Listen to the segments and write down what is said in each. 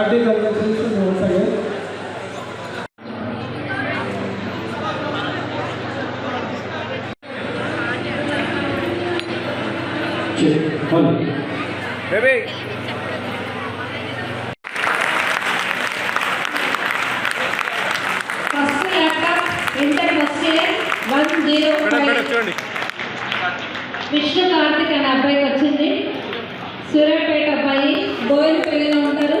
Hearty congratulations once again. Check. One. First laptop inter first year one zero five Vishnu Karthik అనే అబ్బాయికి వచ్చింది సూర్యాపేట అబ్బాయి బోయినపల్లిలో ఉంటారు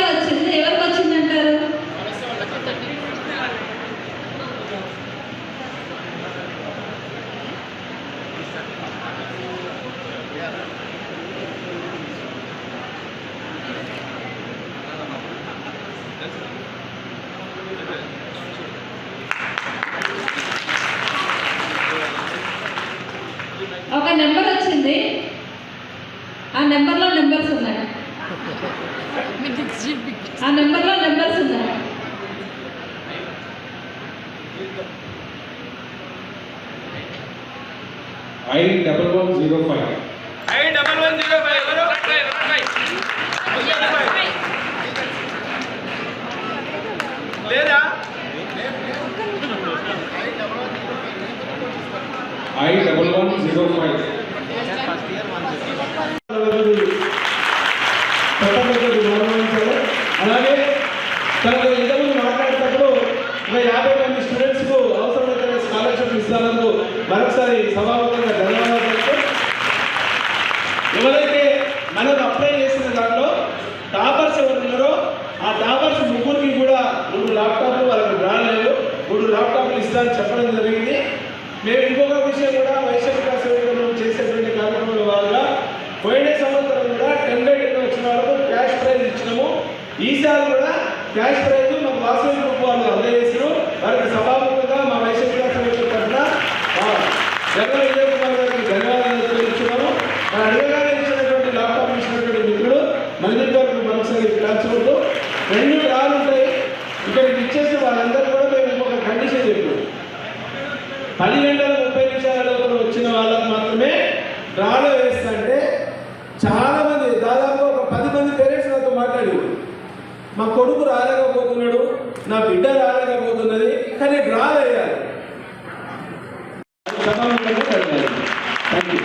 ఒక నెంబర్ వచ్చింది. ఆ నెంబర్లో నెంబర్స్ ఉన్నాయి. ఆ నెంబర్లో నెంబర్స్ ఉన్నాయి. I double one zero five. I double one zero five ఎవరు లేదా I double one zero five. అలాగే తనకు ఇంతకుముందు మాట్లాడేటప్పుడు ఒక యాభై మంది స్టూడెంట్స్కు అవసరమైన స్కాలర్షిప్ ఇస్తానందుకు మరొకసారి సభాముఖంగా ధన్యవాదాలు ఎవరైతే మనకు అప్లై చేసిన దాంట్లో టాపర్స్ ఎవరు ఉన్నారో ఆ టాపర్స్ ముగ్గురికి కూడా మూడు ల్యాప్టాప్లు వాళ్ళకి రాలేదు మూడు ల్యాప్టాప్లు ఇస్తారని చెప్పడం జరిగింది. మేము ఇంకొక విషయం కూడా వైశాఖ సేవకులు చేసేటువంటి కార్యక్రమంలో భాగంగా పోయిన సంవత్సరం కూడా టెన్ రేట్ వచ్చిన వాళ్ళకు క్యాష్ ప్రైజ్ ఇచ్చినాము. ఈసారి కూడా క్యాష్ ప్రైజ్ మా వాసవి గ్రూప్ వాళ్ళు అందజేసారు వారికి సభాముఖంగా మా వైశాఖ సేవకుల తరఫున మా జగన్ విజయ్ కుమార్ గారికి ధన్యవాదాలు తెలియజేస్తున్నాము మన అడగగానే ఇచ్చినటువంటి ల్యాప్టాప్ ఇచ్చినటువంటి మిత్రుడు మందిర్ గారికి మరొకసారి క్లాస్ కొడుతూ రెండు రాళ్ళు ఉంటాయి ఇక్కడికి ఇచ్చేసి వాళ్ళందరూ కూడా మేము ఇంకొక కండిషన్ చెప్పాము పది గంటల ముప్పై నిమిషాల లోపల వచ్చిన వాళ్ళకి మాత్రమే డ్రాలో వేస్తుంటే చాలా మంది దాదాపు ఒక పది మంది పేరెంట్స్ నాతో మాట్లాడి మా కొడుకు రాలేకపోతున్నాడు నా బిడ్డ రాలేకపోతున్నది కానీ డ్రా వేయాలి థ్యాంక్ యూ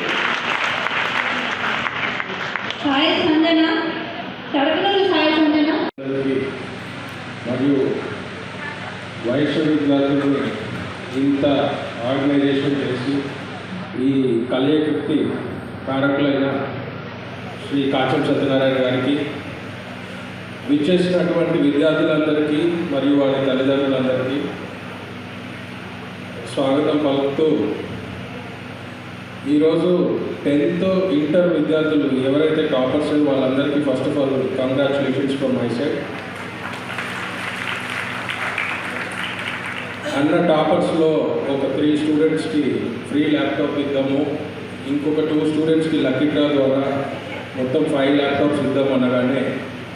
సాయి సంజన తడకలూరు సాయి సంజన. అందరికీ మరియు వైశ్య విద్యార్థులు ఇంత ఆర్గనైజేషన్ చేసి ఈ కలయకృతి కారకులైన శ్రీ కాచం సత్యనారాయణ గారికి విచ్చేసినటువంటి విద్యార్థులందరికీ మరియు వారి తల్లిదండ్రులందరికీ స్వాగతం పలుకుతూ ఈరోజు టెన్త్ ఇంటర్ విద్యార్థులు ఎవరైతే టాపర్స్ వాళ్ళందరికీ first of all congratulations from my side. అన్న టాపర్స్లో ఒక త్రీ స్టూడెంట్స్కి ఫ్రీ ల్యాప్టాప్ ఇద్దాము. ఇంకొక టూ స్టూడెంట్స్కి లక్కీ డ్రా ద్వారా మొత్తం ఫైవ్ ల్యాప్టాప్స్ ఇద్దాం అనగానే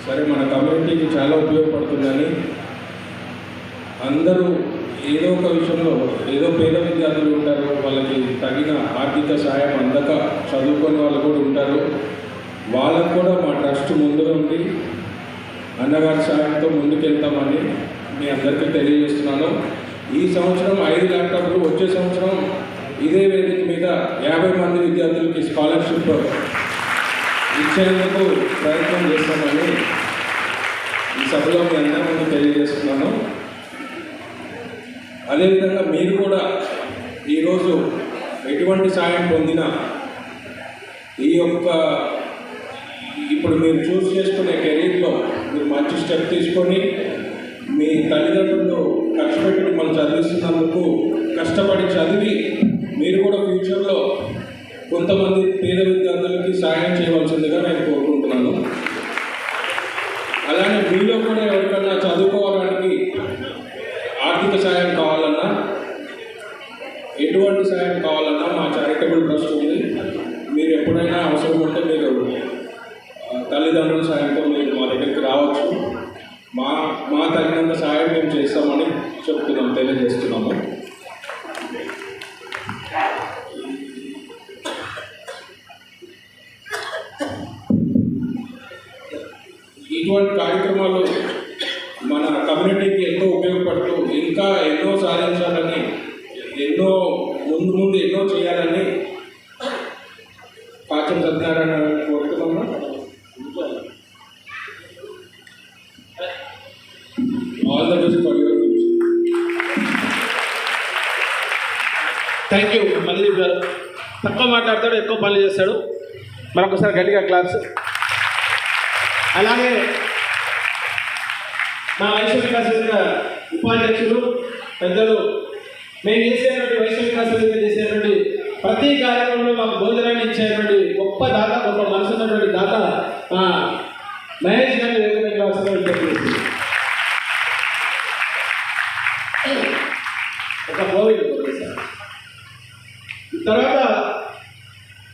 సరే మన కమ్యూనిటీకి చాలా ఉపయోగపడుతుందని అందరూ ఏదో ఒక విషయంలో ఏదో పేద విద్యార్థులు ఉంటారు వాళ్ళకి తగిన ఆర్థిక సాయం అందక చదువుకొని వాళ్ళు కూడా ఉంటారు. వాళ్ళకు కూడా మా ట్రస్ట్ ముందు ఉండి అన్నగారి సాయంతో ముందుకెళ్తామని మీ అందరికీ తెలియజేస్తున్నాను. ఈ సంవత్సరం ఐదు ల్యాప్టాప్లు వచ్చే సంవత్సరం ఇదే వేదిక మీద యాభై మంది విద్యార్థులకి స్కాలర్షిప్ ఇచ్చేందుకు ప్రయత్నం చేస్తామని ఈ సభలో మీ అందరి ముందు తెలియజేస్తున్నాను. అదేవిధంగా మీరు కూడా ఈరోజు ఎటువంటి సాయం పొందినా ఈ యొక్క ఇప్పుడు మీరు చూస్ చేసుకునే కెరీర్లో మీరు మంచి స్టెప్ తీసుకొని మీ తల్లిదండ్రులు కష్టపెట్టి మనం చదివిస్తున్నందుకు కష్టపడి చదివి మీరు కూడా ఫ్యూచర్లో కొంతమంది పేద విద్యార్థులకి సహాయం చేయవలసిందిగా నేను కోరుకుంటున్నాను. అలానే మీలో కూడా ఎవరికన్నా చదువుకోవడానికి ఆర్థిక సహాయం కావాలన్నా ఎటువంటి సహాయం కావాలన్నా మా చారిటబుల్ ట్రస్ట్ ఉంది. మీరు ఎప్పుడైనా అవసరం ఉంటే మీరు తల్లిదండ్రుల సహాయంతో మీరు మా దగ్గరికి రావచ్చు. మా మా తగినంత సహాయం మేము చేస్తామని చెప్తున్నాం తెలియజేస్తున్నాము. కార్యక్రమాలు మన కమ్యూనిటీకి ఎంతో ఉపయోగపడుతూ ఇంకా ఎన్నో సాధించాలని ఎన్నో ముందు ముందు ఎన్నో చేయాలని పాచం సత్యనారాయణ కోరుకుంటున్నాను all the best for your thank you Mallideep గారు. తక్కువ మాట్లాడతాడు ఎక్కువ పనులు చేస్తాడు. మరొకసారి గట్టిగా క్లాప్స్ అలాగే మా వైశ్య వికాస ఉపాధ్యక్షులు పెద్దలు. మేము చేసేటువంటి వైశ్య వికాస చేసేటువంటి ప్రతి కార్యక్రమంలో మాకు భోజనాన్ని ఇచ్చేటువంటి గొప్ప దాత గొప్ప మనసు ఉన్నటువంటి దాత మా మహేష్ గారిని వేదిక ఒక కోవిడ్ తర్వాత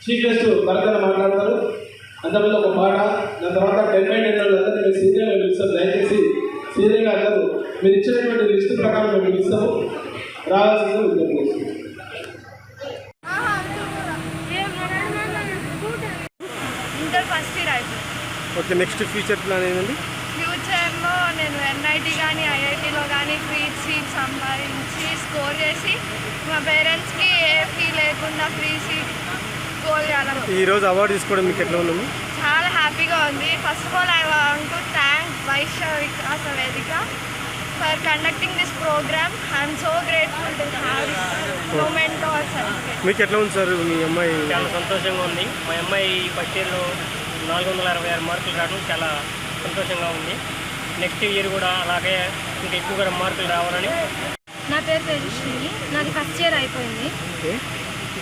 చీఫ్ గెస్ట్ భరతన మాట్లాడతారు. అంతమంది ఒక పాట దాని తర్వాత టెన్ బై టెన్ అందరినీ మేము సీరియల్గా సీరియల్గా అందరూ మీరు ఇచ్చినటువంటి లిస్టు ప్రకారం మేము పిలుస్తాము రావాల్సింది విజ్ఞప్తి ఓకే నెక్స్ట్ ఫ్యూచర్ ప్లాన్ ఏంటండి? ఫ్యూచర్లో నేను ఎన్ఐటి కానీ ఐఐటిలో కానీ ఫ్రీ సీట్ సంపాదించి స్కోర్ చేసి మా పేరెంట్స్కి ఏ ఫీ లేకుండా ఫ్రీ సీట్ స్కోర్ చేయాలను. ఈరోజు అవార్డు తీసుకోవడం మీకు ఎట్లా ఉందండి చాలా హ్యాపీగా ఉంది. First of all I want to thank Vysya Vikasa Vedika for conducting this programme I'm so grateful to have this moment also మీకు ఎట్లా ఉంది సార్ మీ అమ్మాయి? చాలా సంతోషంగా ఉంది. మా అమ్మాయి ఫస్ట్ ఇయర్లో నాలుగు వందల అరవై ఆరు మార్కులు రావడం చాలా సంతోషంగా ఉంది. నెక్స్ట్ ఇయర్ కూడా అలాగే ఇంకా ఎక్కువగా మార్కులు రావాలని నా పేరు తేజస్విని నాది ఫస్ట్ ఇయర్ అయిపోయింది.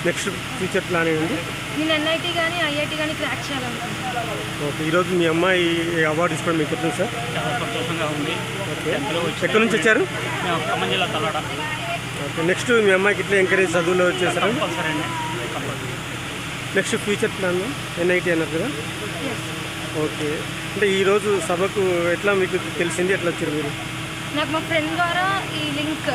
నెక్స్ట్ ఫ్యూచర్ ప్లాన్ ఏంటండి నేను ఎన్ఐటి కానీ ఐఐటి కానీ క్రాక్ చేయాలనుకుంటున్నాను. ఓకే ఈరోజు మీ అమ్మాయి అవార్డు తీసుకోవడం మీకు ఉంది సార్ చాలా సంతోషంగా ఉంది. ఓకే ఎక్కడి నుంచి వచ్చారు? మేము ఖమ్మం జిల్లా తలాడ ఓకే నెక్స్ట్ మీ అమ్మాయికి ఇట్లా ఎంకరేజ్ చదువులో వచ్చేసారు compulsory next future plan NIT అన్నారు కదా? ఓకే అంటే ఈరోజు సభకు ఎట్లా మీకు తెలిసింది? ఎట్లా వచ్చారు మీరు? నాకు మా ఫ్రెండ్ ద్వారా ఈ లింక్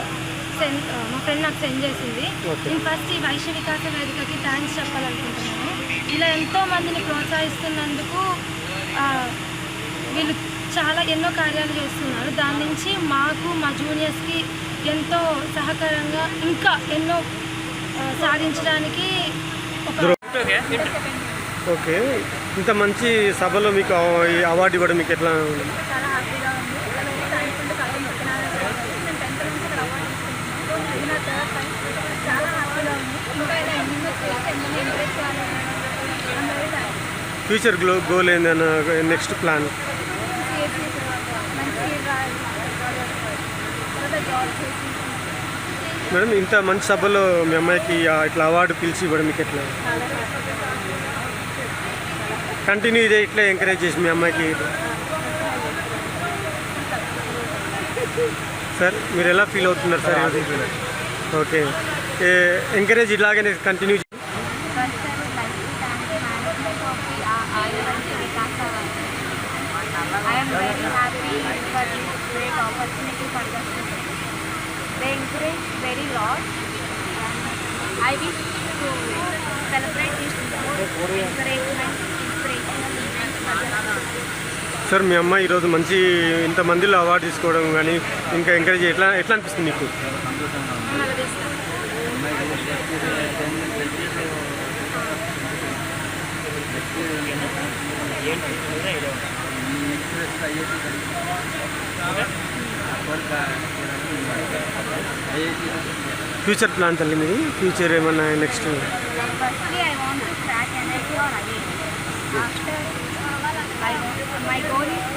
సెండ్ మా ఫ్రెండ్ నాకు సెండ్ చేసింది. నేను ఫస్ట్ ఈ వైశ్య వికాస వేదికకి థ్యాంక్స్ చెప్పాలనుకుంటున్నాను. ఇలా ఎంతో మందిని ప్రోత్సహిస్తున్నందుకు ఆ, వీళ్ళు చాలా ఎన్నో కార్యాలు చేస్తున్నారు. దాని నుంచి మాకు మా జూనియర్స్కి ఎంతో సహకారంగా ఇంకా ఎన్నో సాధించడానికి ఒక ఓకే ఇంత మంచి సభలో మీకు ఈ అవార్డు ఇవ్వడం మీకు ఎట్లా ఉంది చాలా హ్యాపీగా ఉంది థ్యాంక్ఫుల్ కలర్ నేను టెన్త్ నుంచి ఇక్కడ అవార్డు తీసుకున్నాను ఇది నా థర్డ్ టైం చాలా హ్యాపీగా ఉంది ఇంకా ఇలా ఎన్నో చేసి ఎన్నో ఎంకరేజ్ చేయాలని I'm very thankful. Future glow goal ఏందన్న నెక్స్ట్ ప్లాన్ మేడం ఇంత మంచి సభలో మీ అమ్మాయికి ఇట్లా అవార్డు పిలిచి ఇవ్వడం మీకు ఎట్లా? కంటిన్యూ ఇదే ఇట్లా ఎంకరేజ్ చేసి మీ అమ్మాయికి? సార్ మీరు ఎలా ఫీల్ అవుతున్నారు సార్? ఓకే ఎంకరేజ్ ఇలాగనే continue First, I would like to thank the management of the uh, Ayurveda Vikasa Valley. I am very happy for this great opportunity for the students. They encourage very lot. I wish to celebrate this more encouragement, inspirational events for the students. Sir మీ అమ్మాయి ఈరోజు మంచి ఇంతమందిలో award తీసుకోవడం కానీ ఇంకా encourage ఎట్లా ఎట్లా అనిపిస్తుంది మీకు ఫ్యూచర్ ప్లాన్ తల్లి మీది? ఫ్యూచర్ ఏమన్నా నెక్స్ట్ మై గోల్ ఇస్